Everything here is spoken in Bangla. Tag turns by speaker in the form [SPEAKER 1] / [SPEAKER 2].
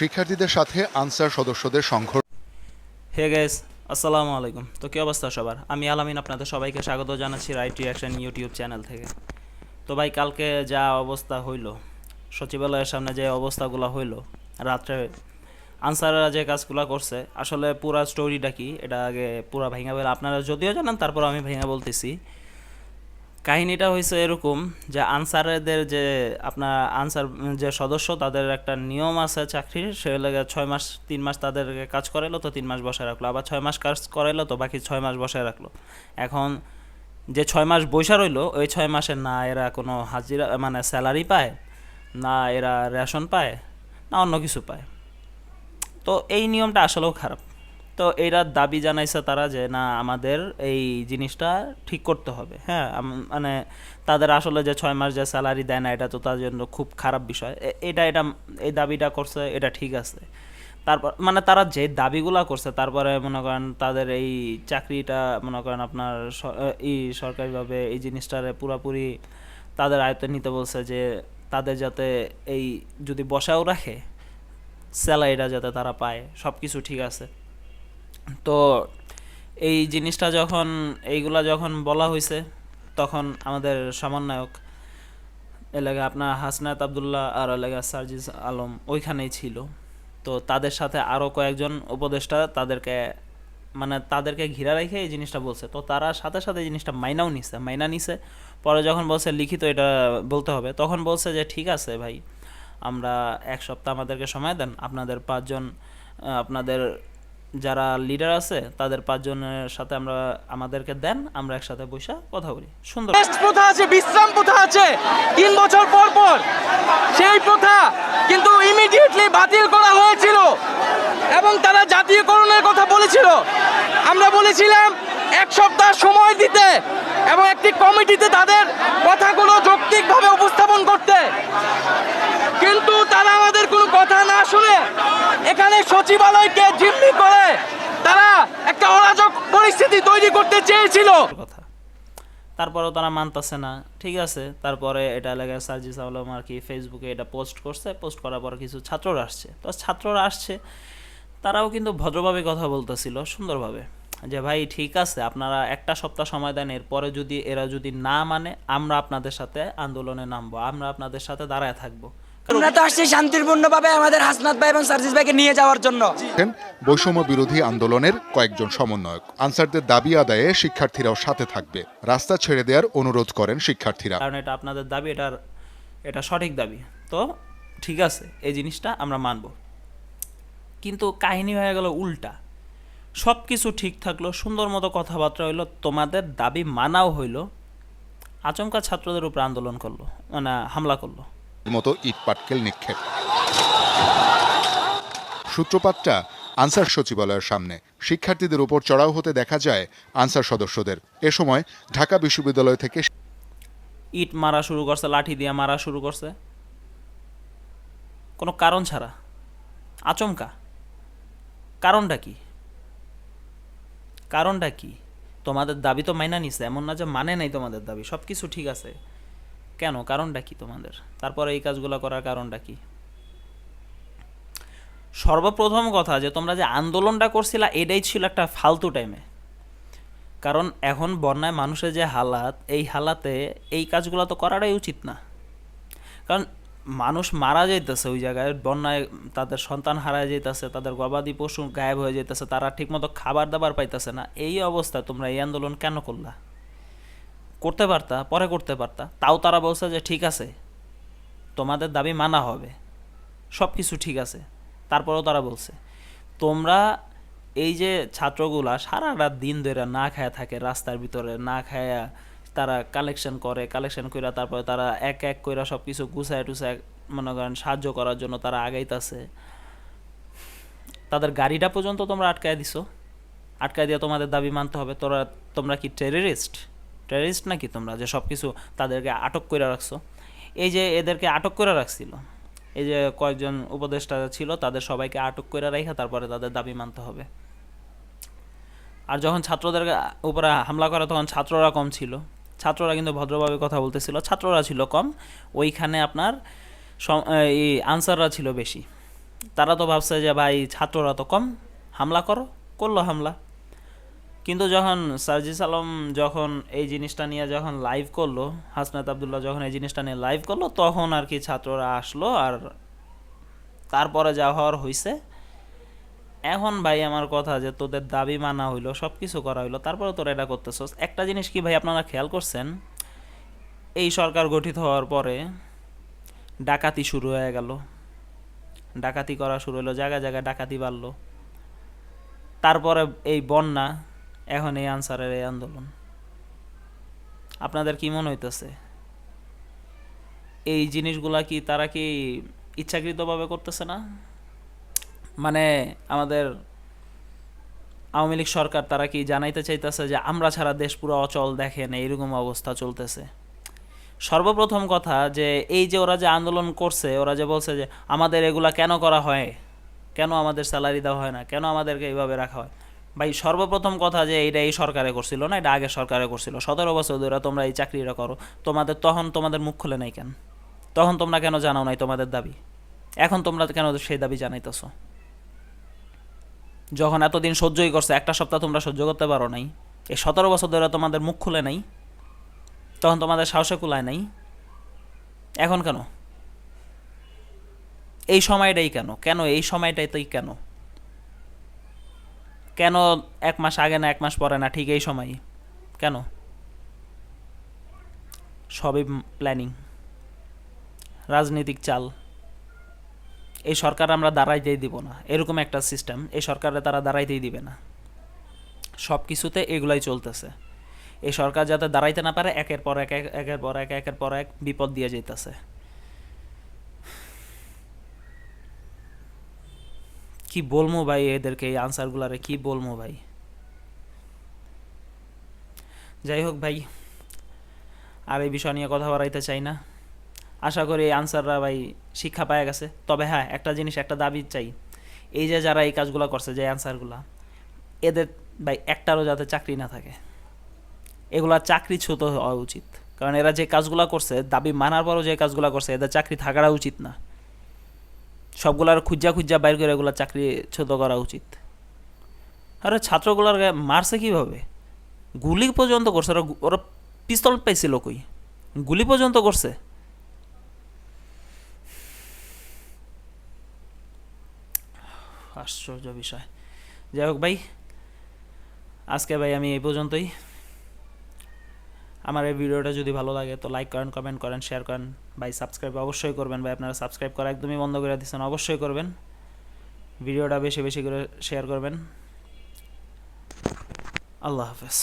[SPEAKER 1] শিক্ষার্থীদের সাথে আনসার সদস্যদের সংঘর্ষ
[SPEAKER 2] হে গেস আসসালামু আলাইকুম। তো কী অবস্থা সবার? আমি আলামিন, আপনাদের সবাইকে স্বাগত জানাচ্ছি রাইট রিয়াকশন ইউটিউব চ্যানেল থেকে। তো ভাই, কালকে যা অবস্থা হইল, সচিবালয়ের সামনে যে অবস্থাগুলো হইল, রাত্রে আনসাররা যে কাজগুলো করছে, আসলে পুরা স্টোরিটা কি? এটা আগে পুরা ভেঙে বলে আপনারা যদিও জানেন তারপর আমি ভেঙে বলতেছি। কাহিনীটা হয়েছে এরকম যে আনসারদের যে আপনার আনসার যে সদস্য, তাদের একটা নিয়ম আছে চাকরির, সে লাগে ছয় মাস, তিন মাস তাদেরকে কাজ করাইলো, তো তিন মাস বসায় রাখল। আবার ছয় মাস কাজ করাইলো, তো বাকি ছয় মাস বসায় রাখল। এখন যে ছয় মাস বৈশা রইল, ওই ছয় মাসে না এরা কোনো হাজিরা মানে স্যালারি পায়, না এরা রেশন পায়, না অন্য কিছু পায়। তো এই নিয়মটা আসলেও খারাপ। তো এরা দাবি জানাইছে তারা যে, না, আমাদের এই জিনিসটা ঠিক করতে হবে। হ্যাঁ মানে তাদের আসলে যে ছয় মাস যে স্যালারি দেয় না, এটা তো তার জন্য খুব খারাপ বিষয়। এটা এটা, এই দাবিটা করছে, এটা ঠিক আছে। তারপর মানে তারা যে দাবিগুলা করছে, তারপরে মনে করেন তাদের এই চাকরিটা, মনে করেন আপনার এই সরকারিভাবে এই জিনিসটারে পুরাপুরি তাদের আয়ত্তে নিতে বলছে যে, তাদের যাতে এই যদি বসাও রাখে, স্যালারিটা যাতে তারা পায় সব কিছু ঠিক আছে। তো এই জিনিসটা যখন, এইগুলা যখন বলা হয়েছে তখন আমাদের সমন্বয়ক, এলাকা আপনার হাসনাত আবদুল্লাহ আর এলাকা সার্জিস আলম ওইখানেই ছিল। তো তাদের সাথে আরও কয়েকজন উপদেষ্টা তাদেরকে মানে তাদেরকে ঘিরা রেখে এই জিনিসটা বলছে। তো তারা সাথে সাথে জিনিসটা মাইনাও নিছে, মাইনা নিছে। পরে যখন বলছে লিখিত এটা বলতে হবে, তখন বলছে যে, ঠিক আছে ভাই, আমরা এক সপ্তাহ আমাদেরকে সময় দেন, আপনাদের পাঁচজন আপনাদের যারা লিডার আছে, তাদের পাঁচজনের সাথে আমরা আমাদেরকে দেন, আমরা একসাথে বসে কথা বলি। সুন্দর।
[SPEAKER 3] প্রথা আছে, বিশ্রাম প্রথা আছে। তিন বছর পর পর সেই প্রথা কিন্তু ইমিডিয়েটলি বাতিল করা হয়েছিল এবং তারা জাতীয়করণের কথা বলেছিল। আমরা বলেছিলাম, এক সপ্তাহ সময় দিতে এবং একটি কমিটিতে তাদের কথাগুলো যৌক্তিকভাবে উপস্থাপন করতে কিন্তু তারা আমাদের কোনো শুনে এখানে সচিবালয়কে জিম্মি করে তারা একটা অরাজক পরিস্থিতি তৈরি করতে চেয়েছিল।
[SPEAKER 2] তারপরেও তারা মানতেছে না। ঠিক আছে, তারপরে এটা এলাকায় সার্জিস আলম আর কি ফেসবুকে এটা পোস্ট করছে। পোস্ট করার পর কিছু ছাত্ররা আসছে। তো ছাত্ররা আসছে, তারাও কিন্তু ভদ্রভাবে কথা বলতেছিল, সুন্দরভাবে। যে, ভাই, ঠিক আছে, আপনারা একটা সপ্তাহ সময় দেন, এরপরে যদি এরা যদি না মানে আমরা আপনাদের সাথে আন্দোলনে নামবো, আমরা আপনাদের সাথে দাঁড়ায় থাকব।
[SPEAKER 4] আমরা তো আসছি শান্তিপূর্ণভাবে আমাদের হাসনাত ভাই এবং সার্জিস ভাইকে নিয়ে যাওয়ার জন্য।
[SPEAKER 1] বৈষম্য বিরোধী আন্দোলনের কয়েকজন সমন্বয়ক। আনসারদের দাবি আদায়ে শিক্ষার্থীরাও সাথে থাকবে। রাস্তা ছেড়ে দেওয়ার অনুরোধ করেন শিক্ষার্থীরা।
[SPEAKER 2] কারণ এটা আপনাদের দাবি এটার এটা সঠিক দাবি। তো ঠিক আছে এই জিনিসটা আমরা মানব। কিন্তু কাহিনী হয়ে গেল উল্টা। সব কিছু ঠিক থাকল সুন্দর মতো কথাবার্তা হইল তোমাদের দাবি মানাও হইল আচমকা ছাত্রদের উপর আন্দোলন করল মানে হামলা করল।
[SPEAKER 1] মতো ইট পাটকেল নিক্ষেপ। সূত্রপাতটা আনসার সচিবালয়ের সামনে। শিক্ষার্থীদের উপর চড়াও হতে দেখা যায় আনসার সদস্যদের। এ সময় ঢাকা বিশ্ববিদ্যালয় থেকে
[SPEAKER 2] ইট মারা শুরু করছে, লাঠি দিয়ে মারা শুরু করছে। কোনো কারণ ছাড়া? আচমকা? কারণটা কি? কারণটা কি? তোমাদের দাবি তো মাইনা নিছে, এমন না যে মানে নাই তোমাদের দাবি সব কিছু ঠিক আছে। কেন? কারণটা কি তোমাদের? তারপরে এই কাজগুলো করার কারণটা কি? সর্বপ্রথম কথা যে তোমরা যে আন্দোলনটা করছিলা, এটাই ছিল একটা ফালতু টাইমে কারণ এখন বন্যায় মানুষের যে হালাত, এই হালাতে এই কাজগুলো তো করাটাই উচিত না। কারণ মানুষ মারা যাইতেছে ওই জায়গায়, বন্যায় তাদের সন্তান হারায় যাইতেছে, তাদের গবাদি পশু গায়েব হয়ে যাইতেছে, তারা ঠিকমতো খাবার দাবার পাইতেছে না। এই অবস্থায় তোমরা এই আন্দোলন কেন করলা? করতে পারতা, পরে করতে পারতা, তাও তারা বলছে যে ঠিক আছে, তোমাদের দাবি মানা হবে সব কিছু ঠিক আছে, তারপরেও তারা বলছে। তোমরা এই যে ছাত্রগুলা সারা রাত দিন ধরে না খায়া থাকে রাস্তার ভিতরে, না খায়া তারা কালেকশন করে কালেকশন কইরা তারপরে তারা এক এক কইরা সব কিছু গুছায় টুছায়, মনে করেন সাহায্য করার জন্য তারা আগাইতাছে। তাদের গাড়িটা পর্যন্ত তোমরা আটকায় দিছো। আটকায় দিয়ে তোমাদের দাবি মানতে হবে, তোরা, তোমরা কি টেররিস্ট টেররিস্ট নাকি তোমরা যে সব কিছু তাদেরকে আটক করে রাখছো? এই যে এদেরকে আটক করে রাখছিল, এই যে কয়েকজন উপদেষ্টা ছিল তাদের সবাইকে আটক করে রেখে তারপরে তাদের দাবি মানতে হবে। আর যখন ছাত্রদের উপরে হামলা করে তখন ছাত্ররা কম ছিল। ছাত্ররা কিন্তু ভদ্রভাবে কথা বলতেছিল, ছাত্ররা ছিল কম। ওইখানে আপনার এই আনসাররা ছিল বেশি। তারা তো ভাবছে যে, ভাই, ছাত্ররা তো কম। হামলা করো, করল হামলা। কিন্তু যখন সার্জিস আলম যখন এই জিনিসটা নিয়ে যখন লাইভ করল, হাসনাত আবদুল্লাহ যখন এই জিনিসটা নিয়ে লাইভ করল, তখন আর কি ছাত্ররা আসলো আর তারপরে যা হওয়ার হইছে। এখন ভাই আমার কথা যে তোদের দাবি মানা হইল সব কিছু করা হইল, তারপরে তোরা এটা করতেছস। একটা জিনিস কি ভাই আপনারা খেয়াল করছেন, এই সরকার গঠিত হওয়ার পরে ডাকাতি শুরু হয়ে গেল। ডাকাতি করা শুরু হলো জায়গায় জায়গায় ডাকাতি বাড়লো। তারপরে এই বন্যা এখন এই আনসারের এই আন্দোলন। আপনাদের কি মনে হইতেছে? এই জিনিসগুলা কি তারা কি ইচ্ছাকৃতভাবে করতেছে না? মানে আমাদের আওয়ামী লীগ সরকার তারা কি জানাইতে চাইতেছে যে আমরা ছাড়া দেশ পুরো অচল, দেখেন এইরকম অবস্থা চলতেছে? সর্বপ্রথম কথা যে এই যে ওরা যে আন্দোলন করছে, ওরা যে বলছে যে আমাদের এগুলা কেন করা হয়? কেন আমাদের স্যালারি দেওয়া হয় না? কেন আমাদেরকে এইভাবে রাখা হয়? ভাই, সর্বপ্রথম কথা যে এইটা এই সরকারে করছিল না, এটা আগে সরকারে করছিল। সতেরো বছর ধরে তোমরা এই চাকরিটা করো। তোমাদের তখন তোমাদের মুখ খুলে নাই কেন? তখন তোমরা কেন জানাও নাই তোমাদের দাবি? এখন তোমরা কেন সেই দাবি জানাইতেছো? যখন এতদিন সহ্যই করছে, একটা সপ্তাহ তোমরা সহ্য করতে পারো নাই। এই সতেরো বছর ধরে তোমাদের মুখ খুলে নাই। তখন তোমাদের সাহসে কুলায় নাই। এখন কেন? এই সময়টাই কেন? কেন এই সময়টাই কেন? কেন এক মাস আগে না, এক মাস পরে না, ঠিক এই সময়ই? কেন? সবই প্ল্যানিং। রাজনৈতিক চাল। এই সরকার আমরা দাঁড়াইতেই দিব না। এরকম একটা সিস্টেম। এই সরকারে তারা দাঁড়াইতেই দিবে না। সব কিছুতে এগুলাই চলতেছে। এই সরকার যাতে দাঁড়াইতে না পারে, একের পর এক- একের পর এক, একের পর এক বিপদ দিয়ে যেতেছে কি বলব ভাই এদেরকে এই আনসারগুলারে কি বলব ভাই? যাই হোক ভাই, আর এই বিষয় নিয়ে কথা বাড়াইতে চাই না। আশা করি এই আনসাররা ভাই শিক্ষা পায় গেছে। তবে হ্যাঁ একটা জিনিস, একটা দাবি চাই। এই যে যারা এই কাজগুলো করছে, যে আনসারগুলা, এদের ভাই একটারও যাতে চাকরি না থাকে। এগুলা চাকরিচ্যুত হওয়া উচিত। কারণ এরা যে কাজগুলো করছে, দাবি মানার পরও যে কাজগুলো করছে, এদের চাকরি থাকাটা উচিত না। সবগুলার খুঁজা খুঁজা বাইর করে এগুলো চাকরিচ্যুত করা উচিত। আরে ছাত্রগুলার মারছে কীভাবে? গুলি পর্যন্ত করছে। ওরা ওরা পিস্তল পাইছিল কই গুলি পর্যন্ত করছে। আশ্চর্য বিষয়। যাই হোক ভাই, আজকে ভাই আমি এই পর্যন্তই। আমার এই ভিডিওটা যদি ভালো লাগে তো লাইক করেন কমেন্ট করেন শেয়ার করেন। ভাই সাবস্ক্রাইব অবশ্যই করবেন। ভাই, আপনারা সাবস্ক্রাইব করা একদমই বন্ধ করে দিচ্ছেন অবশ্যই করবেন। ভিডিওটা বেশি বেশি করে শেয়ার করবেন। আল্লাহ হাফেজ।